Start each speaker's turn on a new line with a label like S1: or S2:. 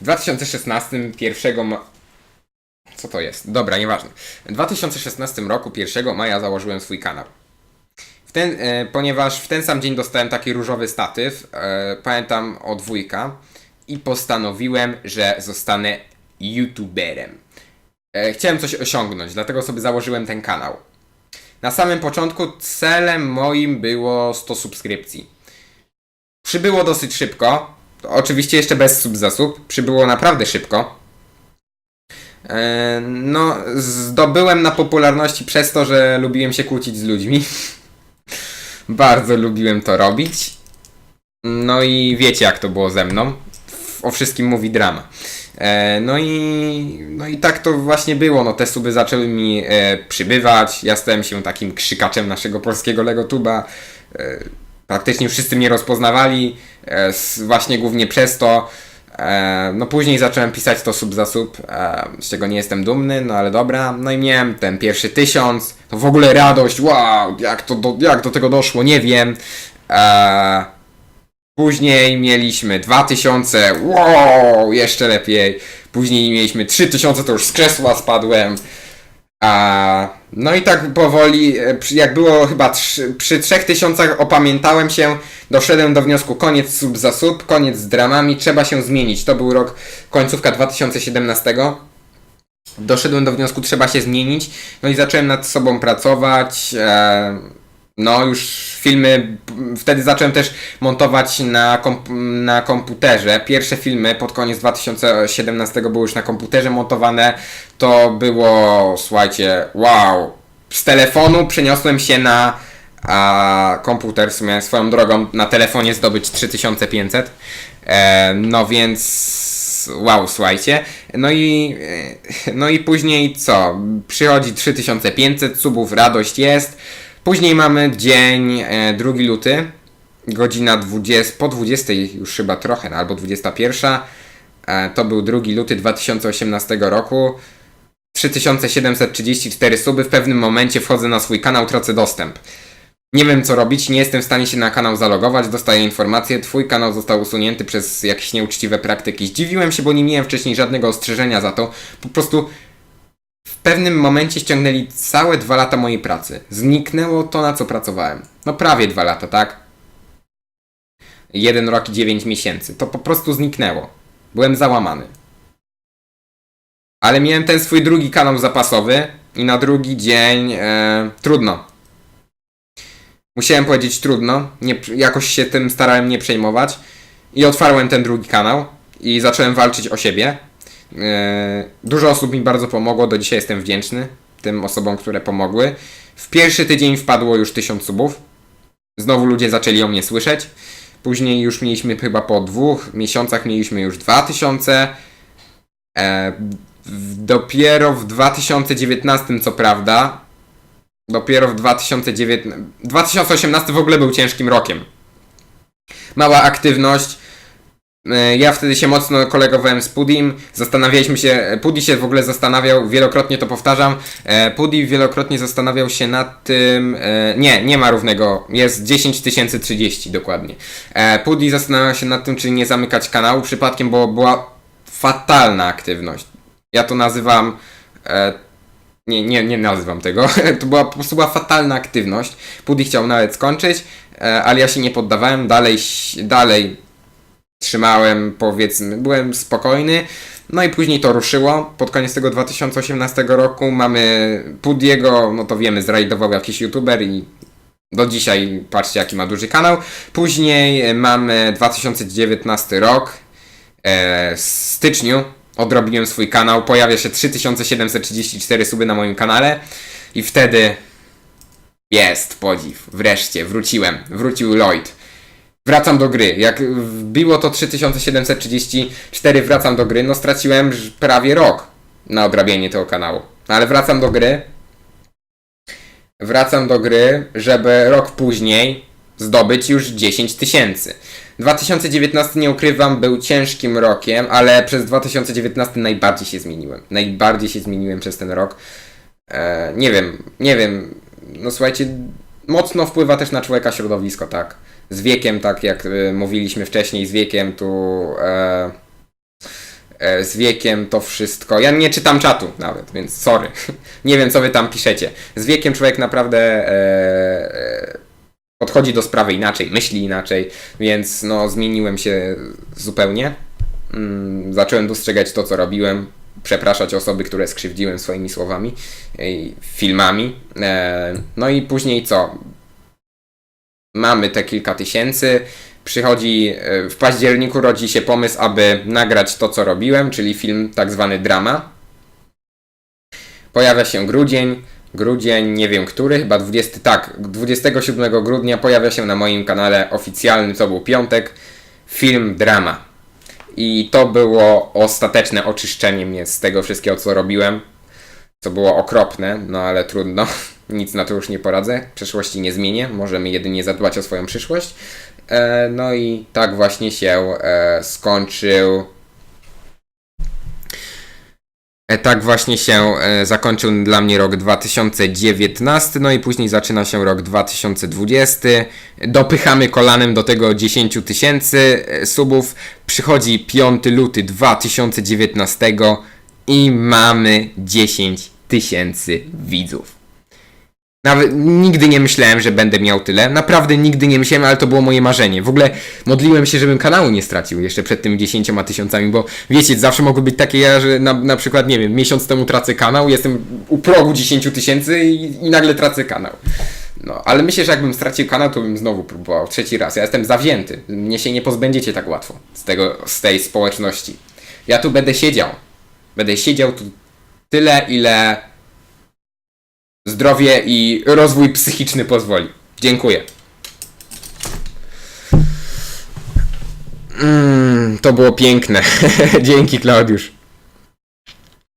S1: W 2016 1 ma... Co to jest? Dobra, nieważne. W 2016 roku 1 maja założyłem swój kanał. W ten, e, ponieważ w ten sam dzień dostałem taki różowy statyw, e, pamiętam od wujka, i postanowiłem, że zostanę youtuberem. E, chciałem coś osiągnąć, dlatego sobie założyłem ten kanał. Na samym początku celem moim było 100 subskrypcji. Przybyło dosyć szybko. Oczywiście jeszcze bez sub za sub. Przybyło naprawdę szybko. E, No, zdobyłem na popularności przez to, że lubiłem się kłócić z ludźmi. Bardzo lubiłem to robić. No i wiecie, jak to było ze mną. O wszystkim mówi drama. E, No i, no i tak to właśnie było. No, te suby zaczęły mi e, przybywać. Ja stałem się takim krzykaczem naszego polskiego Legotuba. Praktycznie wszyscy mnie rozpoznawali. E, właśnie głównie przez to. E, no później zacząłem pisać to sub za sub, e, z czego nie jestem dumny, no ale dobra. No i miałem ten pierwszy tysiąc. To w ogóle radość, wow, jak to do, jak do tego doszło, nie wiem. Później mieliśmy 2000, wow, jeszcze lepiej. Później mieliśmy 3000, to już z krzesła spadłem. A, no i tak powoli, e, jak było chyba trzy, przy 3000 opamiętałem się, doszedłem do wniosku koniec sub za sub, koniec z dramami, trzeba się zmienić. To był rok, końcówka 2017. Doszedłem do wniosku, trzeba się zmienić. No i zacząłem nad sobą pracować. E, no, już filmy. Wtedy zacząłem też montować na, komp- na komputerze. Pierwsze filmy pod koniec 2017 były już na komputerze montowane. To było, słuchajcie, wow. Z telefonu przeniosłem się na a, komputer, w sumie swoją drogą na telefonie zdobyć 3500. E, no więc, wow, słuchajcie. No i, e, no i później co? Przychodzi 3500 subów, radość jest. Później mamy dzień e, 2 luty, godzina 20, po 20 już chyba trochę, no, albo 21. E, to był 2 luty 2018 roku. 3734 suby. W pewnym momencie wchodzę na swój kanał, tracę dostęp. Nie wiem co robić, nie jestem w stanie się na kanał zalogować, dostaję informację, twój kanał został usunięty przez jakieś nieuczciwe praktyki. Zdziwiłem się, bo nie miałem wcześniej żadnego ostrzeżenia za to. Po prostu pewnym momencie ściągnęli całe dwa lata mojej pracy. Zniknęło to, na co pracowałem. No prawie dwa lata, tak? Jeden rok i dziewięć miesięcy. To po prostu zniknęło. Byłem załamany. Ale miałem ten swój drugi kanał zapasowy i na drugi dzień e, trudno. Musiałem powiedzieć trudno, nie, jakoś się tym starałem nie przejmować i otwarłem ten drugi kanał i zacząłem walczyć o siebie. E, Dużo osób mi bardzo pomogło, do dzisiaj jestem wdzięczny tym osobom, które pomogły. W pierwszy tydzień wpadło już 1000 subów. Znowu ludzie zaczęli o mnie słyszeć. Później już mieliśmy chyba po dwóch miesiącach mieliśmy już 2000. E, dopiero w 2019 co prawda, dopiero w 2019, 2018 w ogóle był ciężkim rokiem. Mała aktywność. E, Ja wtedy się mocno kolegowałem z Pudim. Zastanawialiśmy się, Pudi się w ogóle zastanawiał, wielokrotnie to powtarzam. e, Pudi wielokrotnie zastanawiał się nad tym. e, Nie, nie ma równego. Jest 10 030 dokładnie. E, Pudi zastanawiał się nad tym, czy nie zamykać kanału przypadkiem, bo była fatalna aktywność. Ja to nazywam. E, nie, nie, nie nazywam tego. to była po prostu była fatalna aktywność. Pudi chciał nawet skończyć, e, ale ja się nie poddawałem. Dalej, dalej trzymałem, powiedzmy, byłem spokojny. No i później to ruszyło. Pod koniec tego 2018 roku mamy Pudiego, no to wiemy, zrajdował jakiś youtuber i do dzisiaj patrzcie jaki ma duży kanał. Później e, mamy 2019 rok. E, w styczniu odrobiłem swój kanał. Pojawia się 3734 suby na moim kanale i wtedy jest podziw. Wreszcie wróciłem. Wrócił Lloyd. Wracam do gry. Jak wbiło to 3734, wracam do gry. No straciłem prawie rok na odrabianie tego kanału. Ale wracam do gry. Wracam do gry, żeby rok później zdobyć już 10 tysięcy. 2019 nie ukrywam, był ciężkim rokiem, ale przez 2019 najbardziej się zmieniłem. Najbardziej się zmieniłem przez ten rok. E, nie wiem, nie wiem. No słuchajcie, mocno wpływa też na człowieka środowisko, tak. Z wiekiem, tak jak e, mówiliśmy wcześniej, z wiekiem tu e, e, z wiekiem to wszystko. Ja nie czytam czatu nawet, więc sorry. nie wiem, co wy tam piszecie. Z wiekiem człowiek naprawdę e, e, podchodzi do sprawy inaczej, myśli inaczej, więc no, zmieniłem się zupełnie. Mm, zacząłem dostrzegać to, co robiłem, przepraszać osoby, które skrzywdziłem swoimi słowami, filmami. E, no i później co? Mamy te kilka tysięcy. Przychodzi e, w październiku rodzi się pomysł, aby nagrać to, co robiłem, czyli film tak zwany drama. Pojawia się grudzień. Grudzień, nie wiem który, chyba 20, tak, 27 grudnia pojawia się na moim kanale oficjalnym, to był piątek, film drama. I to było ostateczne oczyszczenie mnie z tego wszystkiego, co robiłem. Co było okropne, no ale trudno. Nic na to już nie poradzę. Przeszłości nie zmienię. Możemy jedynie zadbać o swoją przyszłość. E, no i tak właśnie się e, skończył. E, tak właśnie się zakończył dla mnie rok 2019, no i później zaczyna się rok 2020. Dopychamy kolanem do tego 10 tysięcy subów. Przychodzi 5 luty 2019 i mamy 10 tysięcy widzów. Nawet nigdy nie myślałem, że będę miał tyle. Naprawdę nigdy nie myślałem, ale to było moje marzenie. W ogóle modliłem się, żebym kanału nie stracił jeszcze przed tymi 10 tysiącami, bo wiecie, zawsze mogły być takie ja, że na, na przykład, nie wiem, miesiąc temu tracę kanał, jestem u progu 10 tysięcy i, i nagle tracę kanał. No, ale myślę, że jakbym stracił kanał, to bym znowu próbował trzeci raz. Ja jestem zawzięty. Mnie się nie pozbędziecie tak łatwo z, tego, z tej społeczności. Ja tu będę siedział. Będę siedział tu tyle, ile zdrowie i rozwój psychiczny pozwoli. Dziękuję. Mm, to było piękne. Dzięki, Klaudiusz.